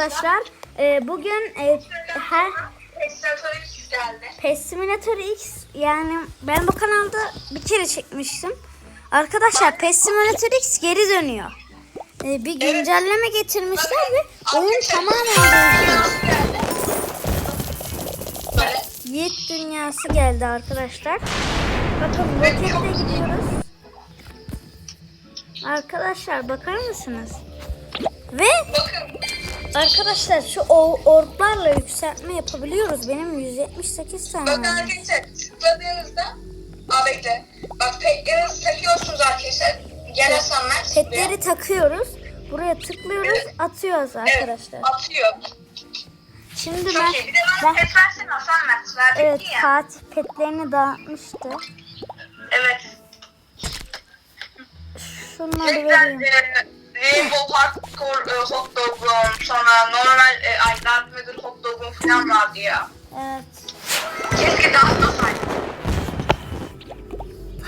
arkadaşlar. Ee, bugün e, her Pesilatör X geldi. PES Simulator X yani ben bu kanalda bir kere çekmiştim. Arkadaşlar PES Simulator X geri dönüyor. Ee, bir güncelleme getirmişler ve oyun tamamen. Böyle. Yiğit dünyası geldi arkadaşlar. Bakın roketle gidiyoruz. Arkadaşlar bakar mısınız? Ve Bakın. Arkadaşlar şu orklarla yükseltme yapabiliyoruz. Benim 178 tane Bakın arkadaşlar tıkladığınızda Aa bekle. Bak petlerinizi takıyorsunuz arkadaşlar. Gel Hasan Mert. Petleri takıyoruz. Buraya tıklıyoruz, atıyoruz arkadaşlar. Evet, atıyor. Şimdi ben, Çok iyi. Bir de ben bana pet versene Hasan Mert. Evet ya. Fatih petlerini dağıtmıştı. Evet. Şunları vereyim. E, Rainbow Hardcore e, hot dog'um sonra normal e, ay Darth Vader hot dog'um falan vardı ya. Evet. Keşke dağıtmasaydım.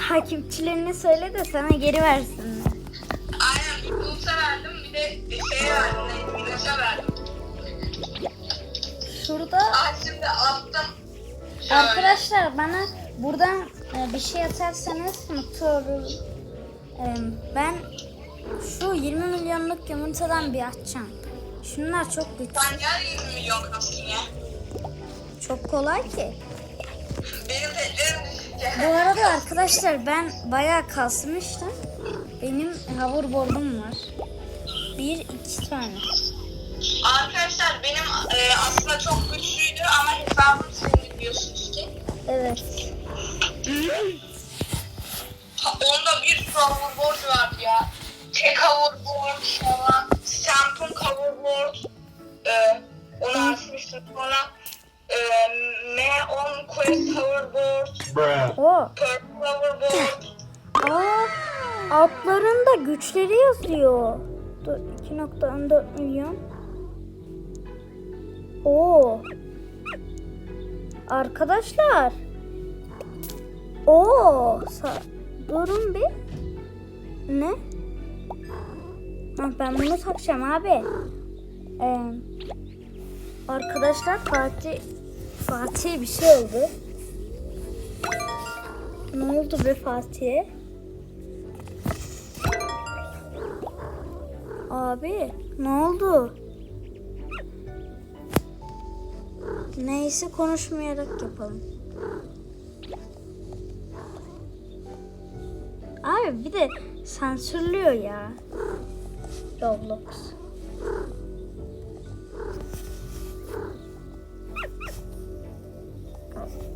Takipçilerine söyle de sana geri versinler. Aynen bir Bulut'a verdim bir de şeye verdim. Neydi? Minos'a verdim. Şurada Aa şimdi attım. Şöyle. arkadaşlar bana buradan e, bir şey atarsanız mutlu olurum. E, Ben şu 20 milyonluk yumurtadan bir açacağım. Şunlar çok güçlü. Sen niye 20 milyon kastın ya? Çok kolay ki. Benim petlerim. Bu arada arkadaşlar ben bayağı kasmıştım. Benim hoverboard'um var. Bir iki tane. Arkadaşlar benim e, aslında çok güçlüydü ama hesabım silindi biliyorsunuz ki. Evet. Onda bir sürü hoverboard vardı ya. Tek hoverboard sonra Stamp'ın hoverboard. E, onu açmıştım sonra e, M10 Quest hoverboard. Bruh. O. Purple hoverboard. Aa, altlarında güçleri yazıyor. Dur, 2.14 milyon. Oo. Arkadaşlar. Oo. Sa- Durun bir. Ne? Ben bunu takacağım abi. Ee, arkadaşlar Fatih Fatih bir şey oldu. Ne oldu be Fatih'e? Abi ne oldu? Neyse konuşmayarak yapalım. Abi bir de sansürlüyor ya. Roblox.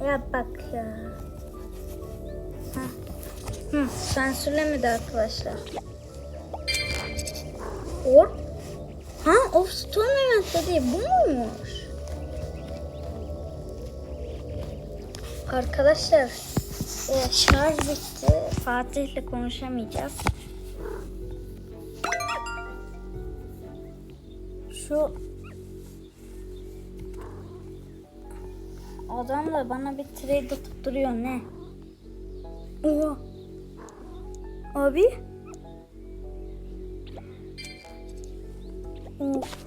Ya bak ya. Heh. Hı, sansürlemedi arkadaşlar. Or? Ha, of Stormament dedi. Bu muymuş? Arkadaşlar şarj bitti. Fatih'le konuşamayacağız. Şu adam da bana bir trade atıp duruyor ne? Oha. Abi. Of.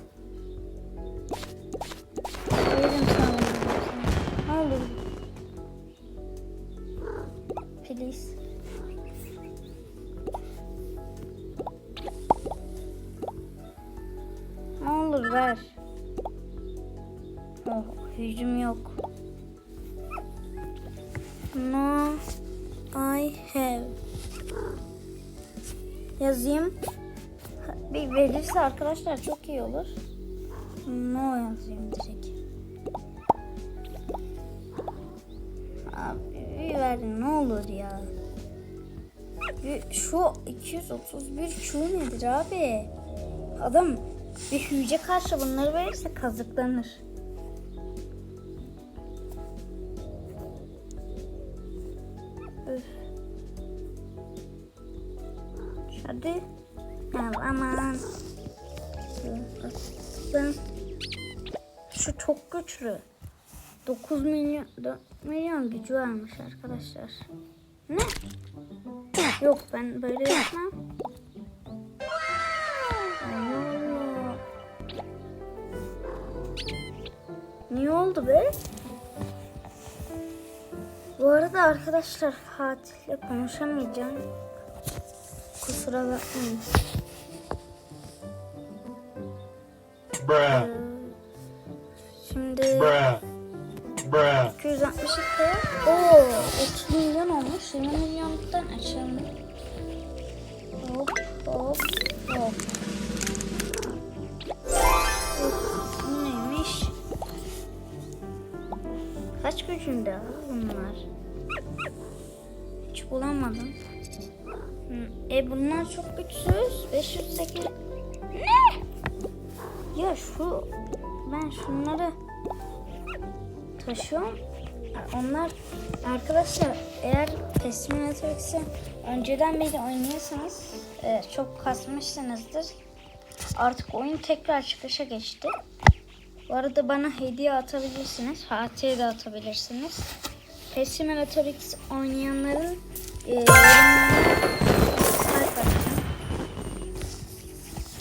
Ver. Oh, hücum yok. No, I have. Yazayım. Bir verirse arkadaşlar çok iyi olur. No yazayım direkt. Abi bir verin ne olur ya. Şu 231 şu nedir abi? Adam bir hüce karşı bunları verirse kazıklanır. Üf. Hadi. Aman. Ben şu çok güçlü. 9 milyon 4 milyon gücü varmış arkadaşlar. Ne? Yok ben böyle yapmam. Niye oldu be? Bu arada arkadaşlar Fatih'le konuşamayacağım. Kusura bakmayın. Bruh. Şimdi Bruh. Bruh. 262 Oo 30 E bunlar çok güçsüz. 508. Ne? Ya şu ben şunları taşıyorum. Onlar arkadaşlar eğer Pesiminatrix'i önceden beri oynuyorsanız e, çok kasmışsınızdır. Artık oyun tekrar çıkışa geçti. Bu arada bana hediye atabilirsiniz. Fatih'e de atabilirsiniz. Pesiminatrix oynayanların e,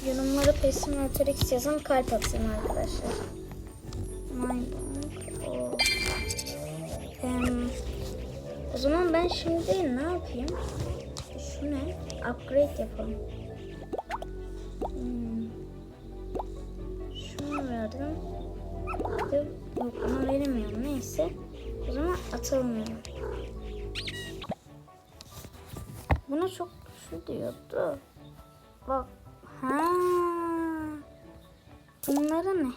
Yorumlara Pesiminatrix yazın kalp atın arkadaşlar. Minecraft. O. Em, o zaman ben şimdi ne yapayım? Şu ne? Upgrade yapalım. Hmm. Şunu verdim. Yok bunu veremiyorum. Neyse. O zaman onu. Buna çok güçlü diyordu. Bak. Ha. Bunları ne?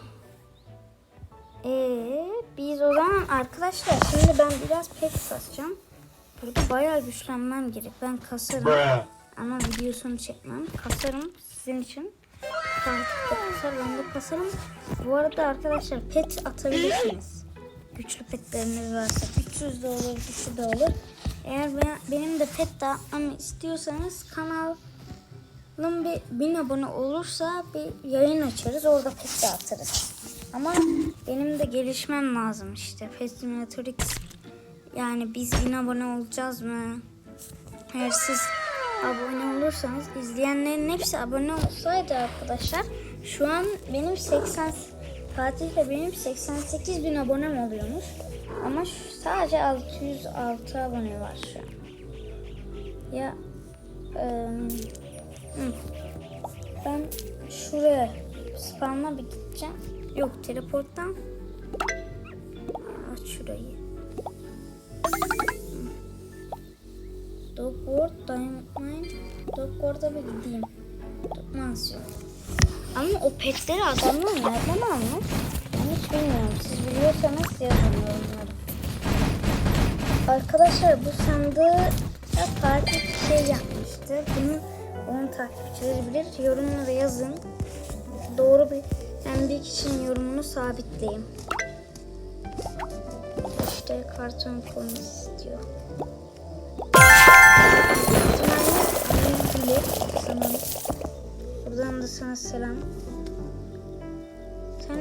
Ee, biz o zaman arkadaşlar şimdi ben biraz pet kasacağım. Burada bayağı güçlenmem gerek. Ben kasarım Bruh. ama videosunu çekmem. Kasarım sizin için. Kasar, ben de kasarım. Bu arada arkadaşlar pet atabilirsiniz. Güçlü petleriniz varsa. Güçsüz de olur, güçlü de olur. Eğer ben- benim de pet dağıtmamı istiyorsanız kanalım bir bin abone olursa bir yayın açarız. Orada pet dağıtırız. Ama benim de gelişmem lazım işte. Pesimatrix yani biz bin abone olacağız mı? Eğer siz abone olursanız izleyenlerin hepsi abone olsaydı arkadaşlar şu an benim 80 Fatih'le benim 88 bin abonem oluyormuş. Ama sadece 606 abone var şu an. Ya eee, ben şuraya spamla bir gideceğim. Yok teleporttan. Aç şurayı. Dogward, Diamond Mine. Dogward'a bir gideyim. Mansiyon. Ama o petleri adamlar nereden almış? Ben hiç bilmiyorum. Siz biliyorsanız yazın yorumlara. Arkadaşlar bu sandığı bir şey yapmıştı. Bunu onun takipçileri bilir. Yorumlara yazın. Doğru bir hem bir kişinin yorumunu sabitleyeyim. İşte karton konu istiyor. Sana buradan da sana selam. Sen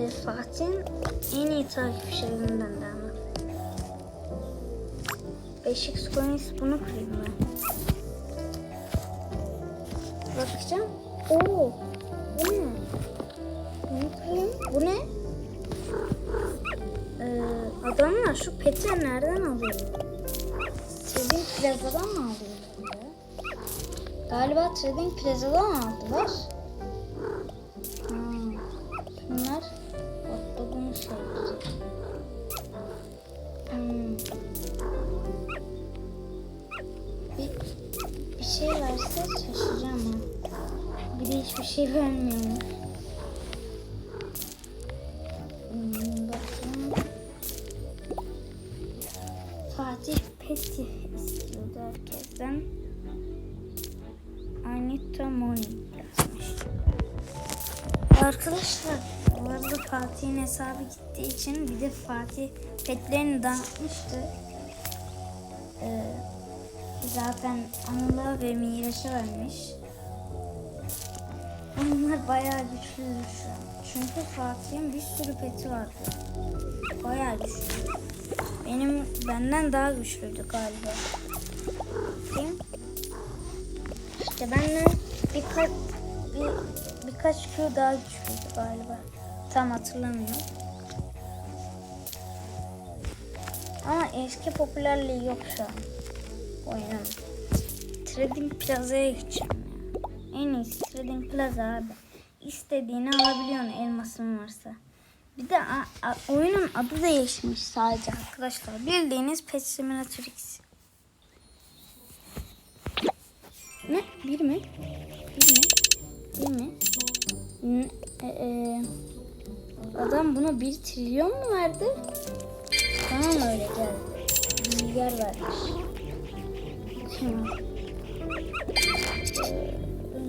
e, Fatih'in en iyi takipçilerinden de ama. 5x coins bunu kırayım ben. Bakacağım. Oo. Bu ne? Bunu kırayım. Bu ne? Ee, adamlar şu peti nereden alıyor? Trading Plaza'dan mı alıyor? Galiba Trading Plaza'dan aldılar. Peti istiyordu herkesten. Anita Morning yazmış. Arkadaşlar bu arada Fatih'in hesabı gittiği için bir de Fatih petlerini dağıtmıştı. Ee, zaten Anıl'a ve Miraç'a vermiş. Onlar bayağı güçlü şu an. Çünkü Fatih'in bir sürü peti vardı. Bayağı güçlü. Benim benden daha güçlüydü galiba. Bakayım. İşte benden birkaç bir, birkaç kilo daha güçlüydü galiba. Tam hatırlamıyorum. Ama eski popülerliği yok şu an. Oyunun. Trading Plaza'ya gideceğim. En iyisi Trading Plaza abi. İstediğini alabiliyorsun elmasın varsa. Bir de a- a- oyunun adı değişmiş sadece arkadaşlar. Bildiğiniz Pet Simulator X. Ne? Bir mi? Bir mi? Bir mi? N- e- e, adam buna bir trilyon mu verdi? Bana mı öyle geldi? Milyar vermiş. Tamam.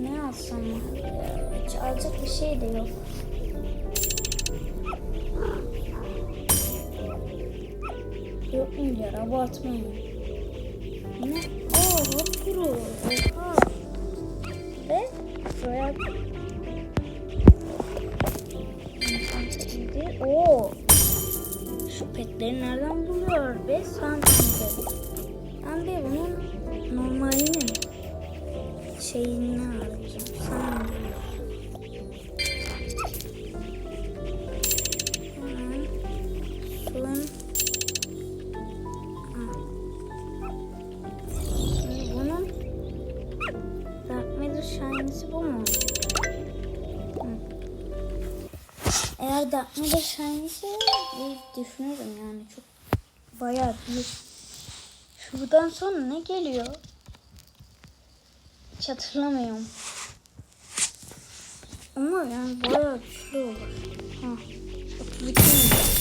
Ne alsam? Hiç alacak bir şey de yok. Milyar abartmayın. Ne? Oo hop kuru. Oha. Ve Royal Oo. Şu petleri nereden buluyor be santimde? Ben de bunun normalini şeyini alacağım. Sen Matter Shiny'si bir düşünürüm yani çok bayağı büyük. Şuradan sonra ne geliyor? Hiç hatırlamıyorum. Ama yani bayağı güçlü olur. Ha. Çok bütün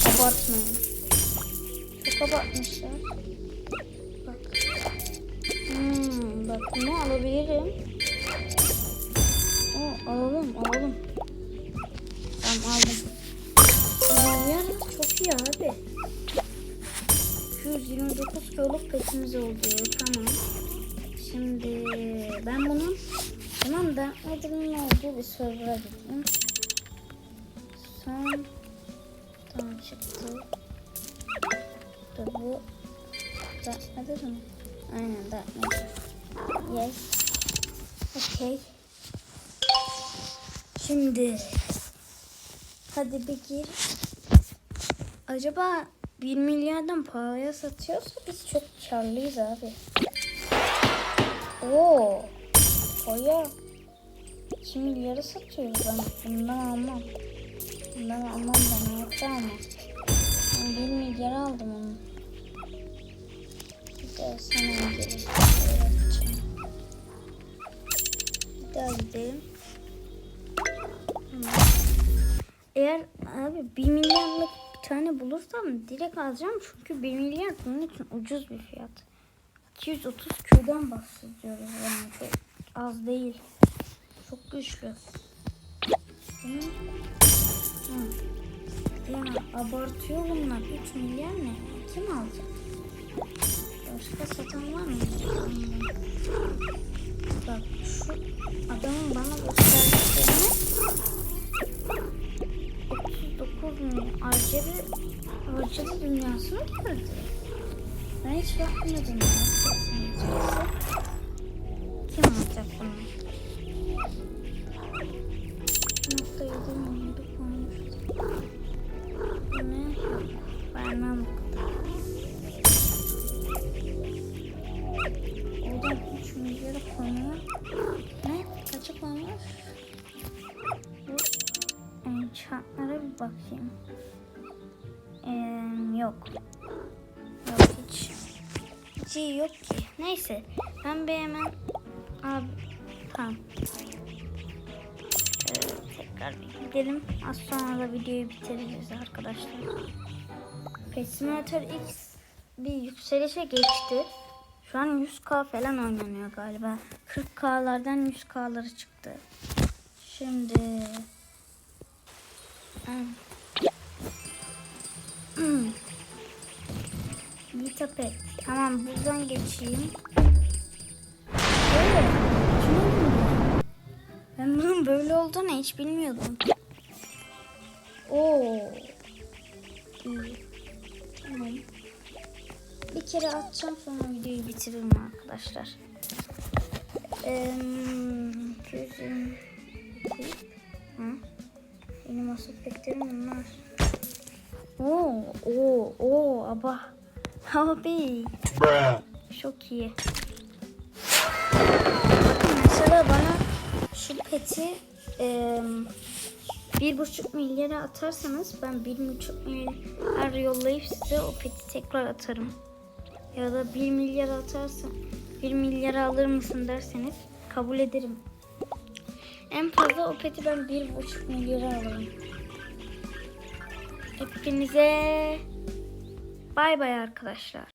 abartmayın. Çok abartmışlar. Bak. Hmm, bak bunu alabilirim. Oo, alalım alalım. İyi abi. 229 kiloluk petimiz oldu. Tamam. Şimdi ben bunun tamam da ne olduğu bir server'a gideyim. Son tamam çıktı. Dur bu Dark mı? Aynen Dark Matter. Yes. Okay. Şimdi hadi bir gir. Acaba 1 milyardan pahalıya satıyorsa biz çok karlıyız abi. Oo. Oya. 2 milyara satıyoruz ben. Bundan almam. Bundan almam ben hayatta almam. Ben 1 milyar aldım onu. Bir daha sana gidelim. Bir daha gidelim. Eğer abi 1 milyarlık tane bulursam direkt alacağım. Çünkü 1 milyar bunun için ucuz bir fiyat. 230 Q'dan bahsediyoruz yani çok az değil. Çok güçlü. Hı. Ya abartıyor bunlar. 3 milyar ne? Kim alacak? Başka satan var mı? Bak şu adamın bana gösterdiklerini 39 milyon harcadı, harcadı dünyasını gördü. Ben hiç bakmadım ya. Neyse. Ben bir hemen... Abi tamam. Ee, tekrar gidelim. Az sonra da videoyu bitireceğiz arkadaşlar. Pet X bir yükselişe geçti. Şu an 100k falan oynanıyor galiba. 40k'lardan 100k'ları çıktı. Şimdi... Hmm. Vita Pet. Tamam buradan geçeyim. Oynuyor? Ben bunun böyle olduğunu hiç bilmiyordum. Oo. İyi. Tamam. Bir kere atacağım sonra videoyu bitiririm arkadaşlar. Eee gözüm. Hı? Benim asıl petlerim bunlar. Oo, oo, oo, aba. Abi çok iyi. Bakın mesela bana şu peti eee, bir buçuk milyara atarsanız ben bir buçuk milyar yollayıp size o peti tekrar atarım. Ya da bir milyar atarsa bir milyara alır mısın derseniz kabul ederim. En fazla o peti ben bir buçuk milyara alırım. Hepinize bay bay arkadaşlar.